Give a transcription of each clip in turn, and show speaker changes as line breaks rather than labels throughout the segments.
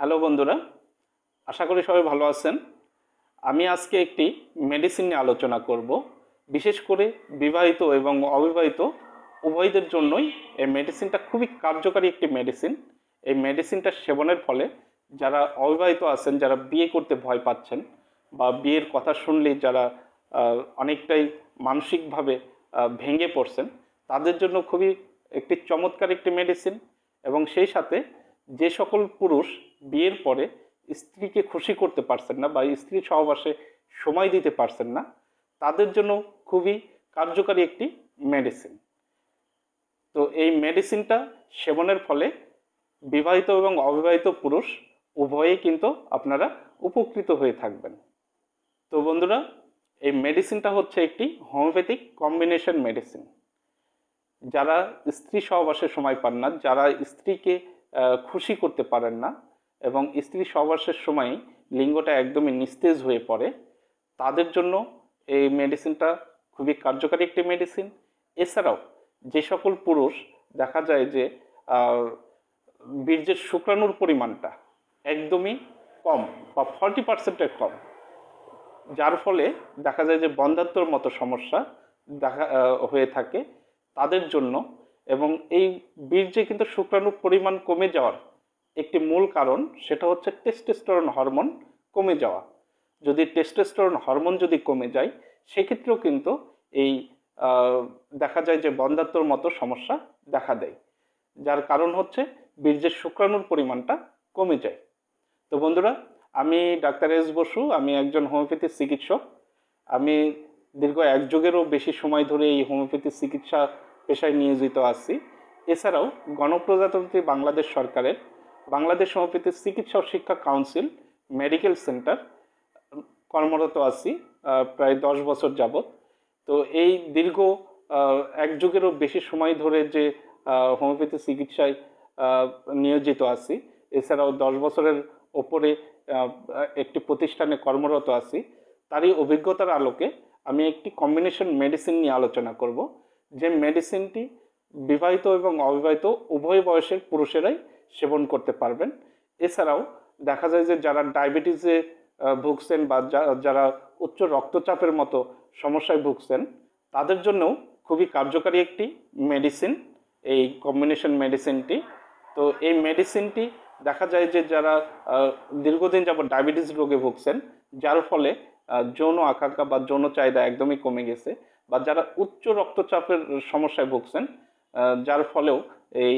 Hello বন্ধুরা, আশা করি সবাই ভালো আছেন। আমি আজকে একটি মেডিসিন নিয়ে আলোচনা করব। বিশেষ করে বিবাহিত এবং অবিবাহিত উভয়দের জন্যই এই মেডিসিনটা খুবই কার্যকারী একটি মেডিসিন এই মেডিসিনটা সেবনের ফলে যারা অবিবাহিত আছেন, যারা বিয়ে করতে ভয় পাচ্ছেন বা বিয়ের কথা শুনলেই যারা অনেকটাই মানসিকভাবে ভেঙে পড়ছেন, তাদের জন্য খুবই একটি চমৎকার একটি মেডিসিন এবং সেই সাথে যে সকল পুরুষ বিয়ের পরে স্ত্রীকে খুশি করতে পারছেন না বা স্ত্রী সহবাসে সময় দিতে পারছেন না, তাদের জন্য খুবই কার্যকারী একটি মেডিসিন তো এই মেডিসিনটা সেবনের ফলে বিবাহিত এবং অবিবাহিত পুরুষ উভয়েই কিন্তু আপনারা উপকৃত হয়ে থাকবেন। তো বন্ধুরা, এই মেডিসিনটা হচ্ছে একটি হোমিওপ্যাথিক কম্বিনেশন মেডিসিন যারা স্ত্রী সহবাসের সময় পান না, যারা স্ত্রীকে খুশি করতে পারেন না এবং স্ত্রী সহবাসের সময় লিঙ্গটা একদমই নিস্তেজ হয়ে পড়ে। তাদের জন্য এই মেডিসিনটা খুবই কার্যকারী একটি মেডিসিন এছাড়াও যে সকল পুরুষ দেখা যায় যে বীর্যের শুক্রাণুর পরিমাণটা একদমই কম বা ফর্টি পার্সেন্টের কম। যার ফলে দেখা যায় যে বন্ধাত্মর মতো সমস্যা দেখা হয়ে থাকে। তাদের জন্য এবং এই বীর্যে কিন্তু শুক্রাণুর পরিমাণ কমে যাওয়ার একটি মূল কারণ সেটা হচ্ছে টেস্টোস্টেরন হরমোন কমে যাওয়া। যদি টেস্টোস্টেরন হরমোন যদি কমে যায়, সেক্ষেত্রেও কিন্তু এই দেখা যায় যে বন্ধাত্মর মতো সমস্যা দেখা দেয়। যার কারণ হচ্ছে বীর্যের শুক্রাণুর পরিমাণটা কমে যায়। তো বন্ধুরা, আমি ডাক্তার এস বসু, আমি একজন হোমিওপ্যাথি চিকিৎসক। আমি দীর্ঘ এক যুগেরও বেশি সময় ধরে এই হোমিওপ্যাথি চিকিৎসা পেশায় নিয়োজিত আছি। এছাড়াও গণপ্রজাতন্ত্রী বাংলাদেশ সরকারের বাংলাদেশ হোমিওপ্যাথি চিকিৎসা ও শিক্ষা কাউন্সিল, মেডিকেল সেন্টার, কর্মরত আছি প্রায় দশ বছর যাবৎ। তো এই দীর্ঘ এক যুগেরও বেশি সময় ধরে যে হোমিওপ্যাথি চিকিৎসায় নিয়োজিত আছি। এছাড়াও দশ বছরের ওপরে একটি প্রতিষ্ঠানে কর্মরত আছি। তারই অভিজ্ঞতার আলোকে আমি একটি কম্বিনেশন মেডিসিন নিয়ে আলোচনা করব। যে মেডিসিনটি বিবাহিত এবং অবিবাহিত উভয় বয়সের পুরুষেরাই সেবন করতে পারবেন। এছাড়াও দেখা যায় যে যারা ডায়াবেটিসে ভুগছেন বা যারা উচ্চ রক্তচাপের মতো সমস্যায় ভুগছেন, তাদের জন্যও খুবই কার্যকারী একটি মেডিসিন, এই কম্বিনেশন মেডিসিনটি। তো এই মেডিসিনটি দেখা যায় যে যারা দীর্ঘদিন যাবত ডায়াবেটিস রোগে ভুগছেন, যার ফলে যৌন আকাঙ্ক্ষা বা যৌন চাহিদা একদমই কমে গেছে। বা যারা উচ্চ রক্তচাপের সমস্যায় ভুগছেন যার ফলেও এই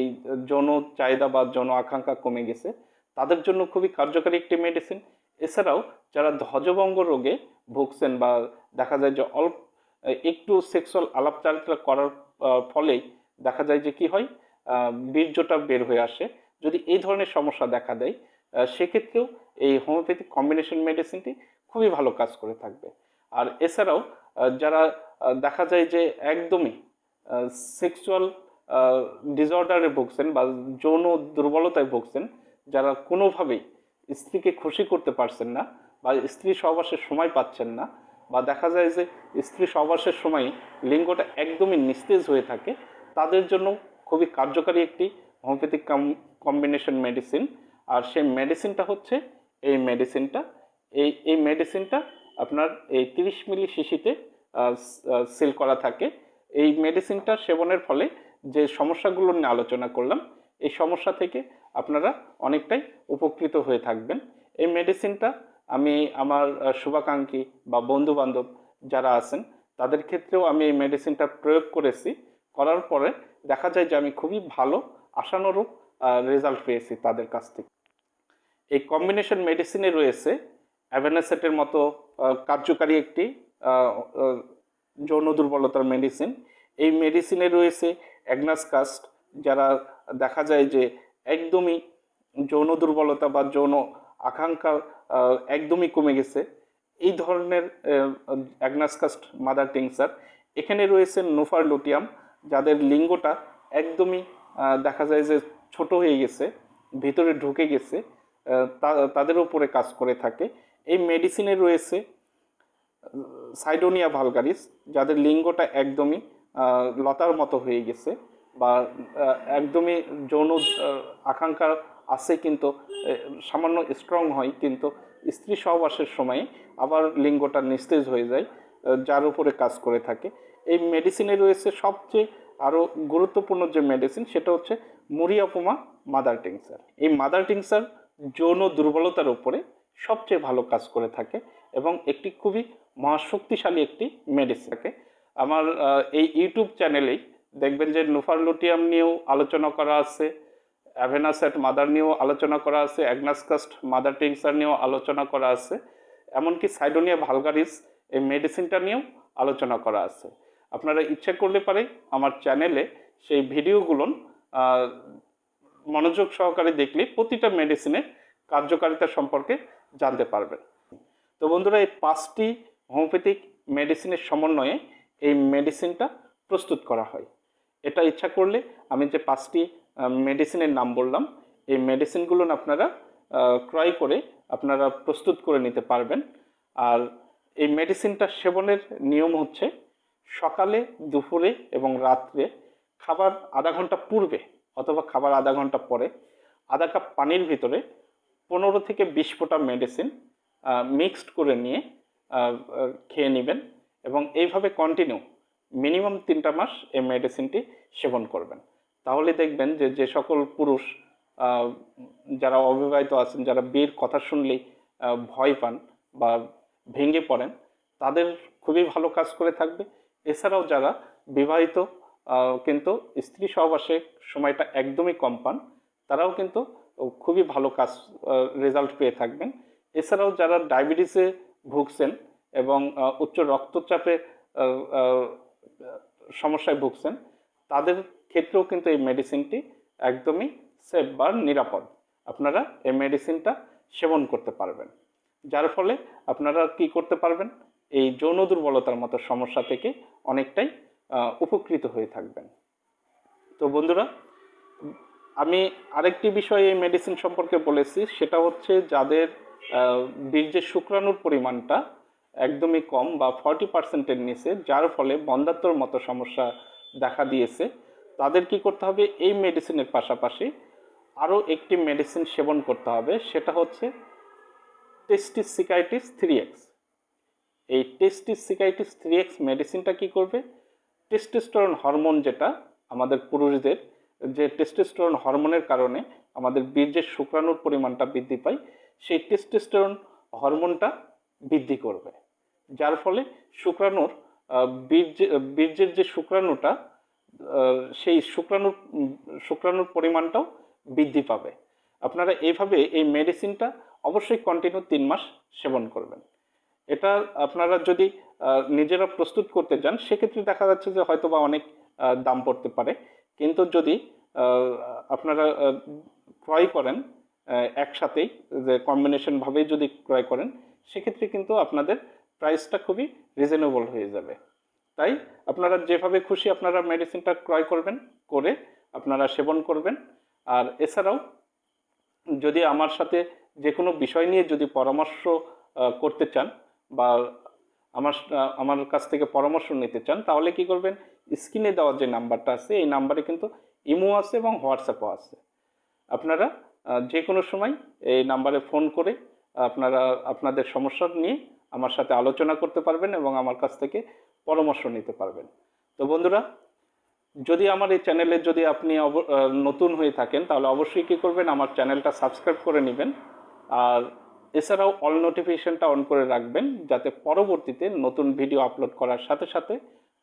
যৌন চাহিদা বা যৌন আকাঙ্ক্ষা কমে গেছে, তাদের জন্য খুবই কার্যকারী একটি মেডিসিন এছাড়াও যারা ধ্বজভঙ্গ রোগে ভুগছেন বা দেখা যায় যে অল্প একটু সেক্সুয়াল আলাপচারিতা করার ফলেই দেখা যায় যে কি হয় বীর্যটা বের হয়ে আসে। যদি এই ধরনের সমস্যা দেখা দেয় সেক্ষেত্রেও এই হোমিওপ্যাথিক কম্বিনেশন মেডিসিনটি খুবই ভালো কাজ করে থাকবে। আর এছাড়াও যারা দেখা যায় যে একদমই সেক্সুয়াল ডিসঅর্ডারে ভুগছেন বা যৌন দুর্বলতায় ভুগছেন, যারা কোনোভাবেই স্ত্রীকে খুশি করতে পারছেন না বা স্ত্রী সহবাসের সময় পাচ্ছেন না বা দেখা যায় যে স্ত্রী সহবাসের সময় লিঙ্গটা একদমই নিস্তেজ হয়ে থাকে, তাদের জন্য খুবই কার্যকারী একটি হোমিওপ্যাথিক কম্বিনেশন মেডিসিন আর সেই মেডিসিনটা হচ্ছে, এই মেডিসিনটা এই এই মেডিসিনটা আপনার এই তিরিশ মিলি শিশিতে সেল করা থাকে। এই মেডিসিনটা সেবনের ফলে যে সমস্যাগুলো নিয়ে আলোচনা করলাম, এই সমস্যা থেকে আপনারা অনেকটাই উপকৃত হয়ে থাকবেন। এই মেডিসিনটা আমি আমার শুভাকাঙ্ক্ষী বা বন্ধু বান্ধব যারা আছেন, তাদের ক্ষেত্রেও আমি এই মেডিসিনটা প্রয়োগ করেছি। করার পরে দেখা যায় যে আমি খুবই ভালো, আশানুরূপ রেজাল্ট পেয়েছি তাদের কাছ থেকে। এই কম্বিনেশন মেডিসিনে রয়েছে অ্যাভেনাসেটের মতো কার্যকারী একটি যৌন দুর্বলতার মেডিসিন এই মেডিসিনে রয়েছে অ্যাগনাসকাস্ট যারা দেখা যায় যে একদমই যৌন দুর্বলতা বা যৌন আকাঙ্ক্ষা একদমই কমে গেছে। এই ধরনের অ্যাগনাসকাস্ট মাদার টিংসার এখানে রয়েছে নোফার লুটিয়াম যাদের লিঙ্গটা একদমই দেখা যায় যে ছোট হয়ে গেছে, ভিতরে ঢুকে গেছে তাদের উপরে কাজ করে থাকে। এই মেডিসিনে রয়েছে সাইডোনিয়া ভালগারিস, যাদের লিঙ্গটা একদমই লতার মতো হয়ে গেছে বা একদমই যৌন আকাঙ্ক্ষা আছে কিন্তু সামান্য স্ট্রং হয় কিন্তু স্ত্রী সহবাসের সময় আবার লিঙ্গটা নিস্তেজ হয়ে যায় যার উপরে কাজ করে থাকে। এই মেডিসিনে রয়েছে সবচেয়ে আরও গুরুত্বপূর্ণ যে মেডিসিন সেটা হচ্ছে মুরিয়াপোমা মাদার টিংসার। এই মাদার টিংসার যৌন দুর্বলতার উপরে সবচেয়ে ভালো কাজ করে থাকে। এবং একটি খুবই মহাশক্তিশালী একটি মেডিসিন থাকে। আমার এই ইউটিউব চ্যানেলেই দেখবেন যে নুফারলুটিয়াম নিয়েও আলোচনা করা আছে অ্যাভেনাসেট মাদার নিয়েও আলোচনা করা আছে অ্যাগনাসকাস্ট মাদার টিংসার নিয়েও আলোচনা করা আছে, এমনকি সাইডোনিয়া ভালগারিস এই মেডিসিনটা নিয়েও আলোচনা করা আছে। আপনারা ইচ্ছে করলে পারে আমার চ্যানেলে সেই ভিডিওগুলো মনোযোগ সহকারে দেখলে প্রতিটা মেডিসিনের কার্যকারিতা সম্পর্কে জানতে পারবেন। তো বন্ধুরা, এই পাঁচটি হোমিওপ্যাথিক মেডিসিনের সমন্বয়ে এই মেডিসিনটা প্রস্তুত করা হয়। এটা ইচ্ছা করলে আমি যে পাঁচটি মেডিসিনের নাম বললাম, এই মেডিসিনগুলো আপনারা ক্রয় করে আপনারা প্রস্তুত করে নিতে পারবেন। আর এই মেডিসিনটা সেবনের নিয়ম হচ্ছে, সকালে, দুপুরে এবং রাত্রে খাবার আধা ঘণ্টা পূর্বে অথবা খাবার আধা ঘণ্টা পরে, আধা কাপ পানির ভিতরে পনেরো থেকে বিশ ফোঁটা মেডিসিন মিক্সড করে নিয়ে খেয়ে নেবেন এবং এইভাবে কন্টিনিউ মিনিমাম তিনটা মাস এই মেডিসিনটি সেবন করবেন। তাহলে দেখবেন যে যে সকল পুরুষ যারা অবিবাহিত আছেন, যারা বিয়ের কথা শুনলেই ভয় পান বা ভেঙে পড়েন, তাদের খুবই ভালো কাজ করে থাকবে। এছাড়াও যারা বিবাহিত কিন্তু স্ত্রী সহবাসে সময়টা একদমই কম পান, তারাও কিন্তু খুবই ভালো কাজ রেজাল্ট পেয়ে থাকবেন। এছাড়াও যারা ডায়াবেটিসে ভুগছেন এবং উচ্চ রক্তচাপে সমস্যায় ভুগছেন, তাদের ক্ষেত্রেও কিন্তু এই মেডিসিনটি একদমই সেফ বা নিরাপদ। আপনারা এই মেডিসিনটা সেবন করতে পারবেন। যার ফলে আপনারা কি করতে পারবেন? এই যৌন দুর্বলতার মতো সমস্যা থেকে অনেকটাই উপকৃত হয়ে থাকবেন। তো বন্ধুরা, আমি আরেকটি বিষয়ে এই মেডিসিন সম্পর্কে বলেছি, সেটা হচ্ছে যাদের বীর্যের শুক্রাণুর পরিমাণটা একদমই কম বা ফর্টি পার্সেন্টের নিচে, যার ফলে বন্ধাত্মর মতো সমস্যা দেখা দিয়েছে। তাদের কি করতে হবে? এই মেডিসিনের পাশাপাশি আরও একটি মেডিসিন সেবন করতে হবে, সেটা হচ্ছে টেস্টিসিকাইটিস থ্রি এক্স এই টেস্টিস টেস্টিসিকাইটিস থ্রি এক্স মেডিসিনটা কি করবে? টেস্টোস্টেরন হরমোন যেটা আমাদের পুরুষদের, যে টেস্টোস্টেরন হরমোনের কারণে আমাদের বীর্যের শুক্রাণুর পরিমাণটা বৃদ্ধি পায় সেই টেস্টোস্টেরন হরমোনটা বৃদ্ধি করবে। যার ফলে শুক্রাণুর বীর্য, বীর্যের যে শুক্রাণুটা সেই শুক্রাণুর শুক্রাণুর পরিমাণটাও বৃদ্ধি পাবে। আপনারা এইভাবে এই মেডিসিনটা অবশ্যই কন্টিনিউ তিন মাস সেবন করবেন। এটা আপনারা যদি নিজেরা প্রস্তুত করতে যান, সেক্ষেত্রে দেখা যাচ্ছে যে হয়তো বা অনেক দাম পড়তে পারে। কিন্তু যদি আপনারা ক্রয় করেন একসাথেই যে কম্বিনেশন ভাবেই যদি ক্রয় করেন, সেক্ষেত্রে কিন্তু আপনাদের প্রাইসটা খুবই রিজনেবল হয়ে যাবে। তাই আপনারা যেভাবে খুশি আপনারা মেডিসিনটা ক্রয় করবেন, করে আপনারা সেবন করবেন। আর এছাড়াও যদি আমার সাথে যে কোনো বিষয় নিয়ে যদি পরামর্শ করতে চান বা আমার আমার কাছ থেকে পরামর্শ নিতে চান, তাহলে কি করবেন? স্ক্রিনে দেওয়া যে নাম্বারটা আছে, এই নাম্বারে কিন্তু ইমো আছে এবং হোয়াটসঅ্যাপও আছে। আপনারা যে কোনো সময় এই নাম্বারে ফোন করে আপনারা আপনাদের সমস্যা নিয়ে আমার সাথে আলোচনা করতে পারবেন এবং আমার কাছ থেকে পরামর্শ নিতে পারবেন। তো বন্ধুরা, যদি আমার এই চ্যানেলে যদি আপনি নতুন হয়ে থাকেন, তাহলে অবশ্যই কী করবেন? আমার চ্যানেলটা সাবস্ক্রাইব করে নেবেন। আর এছাড়াও অল নোটিফিকেশনটা অন করে রাখবেন, যাতে পরবর্তীতে নতুন ভিডিও আপলোড করার সাথে সাথে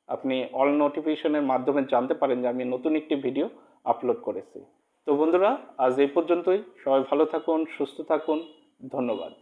আপনি অল নোটিফিকেশনের মাধ্যমে জানতে পারেন যে আমি নতুন একটি ভিডিও আপলোড করেছি। তো বন্ধুরা আজ এই পর্যন্তই। সবাই ভালো থাকুন সুস্থ থাকুন। ধন্যবাদ।